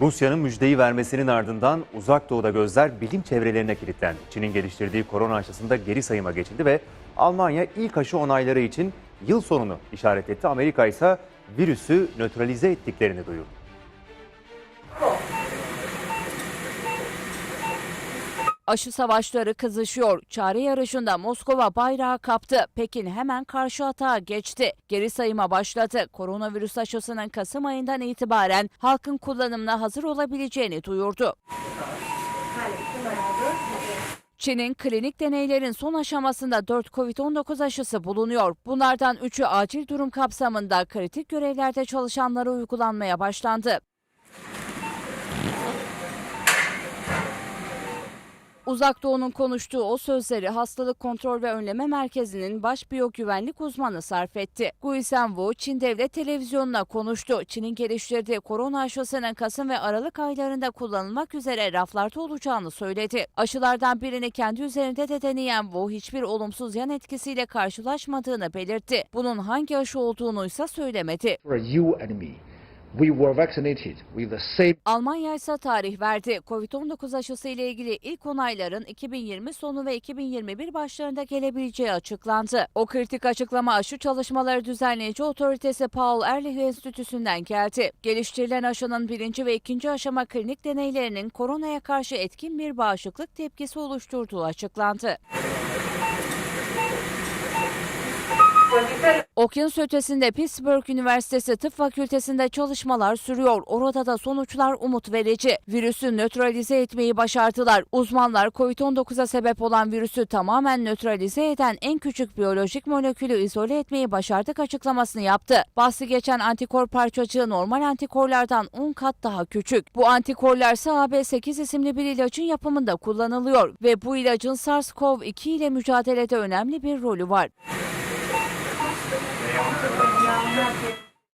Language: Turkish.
Rusya'nın müjdeyi vermesinin ardından uzak doğuda gözler bilim çevrelerine kilitlendi. Çin'in geliştirdiği korona aşısında geri sayıma geçildi ve Almanya ilk aşı onayları için yıl sonunu işaret etti. Amerika ise virüsü nötralize ettiklerini duyurdu. Aşı savaşları kızışıyor. Çare yarışında Moskova bayrağı kaptı. Pekin hemen karşı atağa geçti. Geri sayıma başladı. Koronavirüs aşısının Kasım ayından itibaren halkın kullanımına hazır olabileceğini duyurdu. Çin'in klinik deneylerin son aşamasında 4 COVID-19 aşısı bulunuyor. Bunlardan 3'ü acil durum kapsamında kritik görevlerde çalışanlara uygulanmaya başlandı. Uzak Doğu'nun konuştuğu o sözleri Hastalık Kontrol ve Önleme Merkezi'nin baş biyogüvenlik uzmanı sarf etti. Guisen Wu, Çin Devlet Televizyonu'na konuştu. Çin'in geliştirdiği korona aşısının Kasım ve Aralık aylarında kullanılmak üzere raflarda olacağını söyledi. Aşılardan birini kendi üzerinde de deneyen Wu, hiçbir olumsuz yan etkisiyle karşılaşmadığını belirtti. Bunun hangi aşı olduğunu ise söylemedi. We were vaccinated with the same Almanya ise tarih verdi. Covid-19 aşısı ile ilgili ilk onayların 2020 sonu ve 2021 başlarında gelebileceği açıklandı. O kritik açıklama aşı çalışmaları düzenleyici otoritesi Paul Ehrlich Enstitüsü'nden geldi. Geliştirilen aşının birinci ve ikinci aşama klinik deneylerinin koronaya karşı etkin bir bağışıklık tepkisi oluşturduğu açıklandı. Okyanus ötesinde Pittsburgh Üniversitesi Tıp Fakültesi'nde çalışmalar sürüyor. Orada da sonuçlar umut verici. Virüsü nötralize etmeyi başardılar. Uzmanlar COVID-19'a sebep olan virüsü tamamen nötralize eden en küçük biyolojik molekülü izole etmeyi başardık açıklamasını yaptı. Bahsi geçen antikor parçacığı normal antikorlardan 10 kat daha küçük. Bu antikorlar SAB8 isimli bir ilacın yapımında kullanılıyor ve bu ilacın SARS-CoV-2 ile mücadelede önemli bir rolü var. I'm not emanet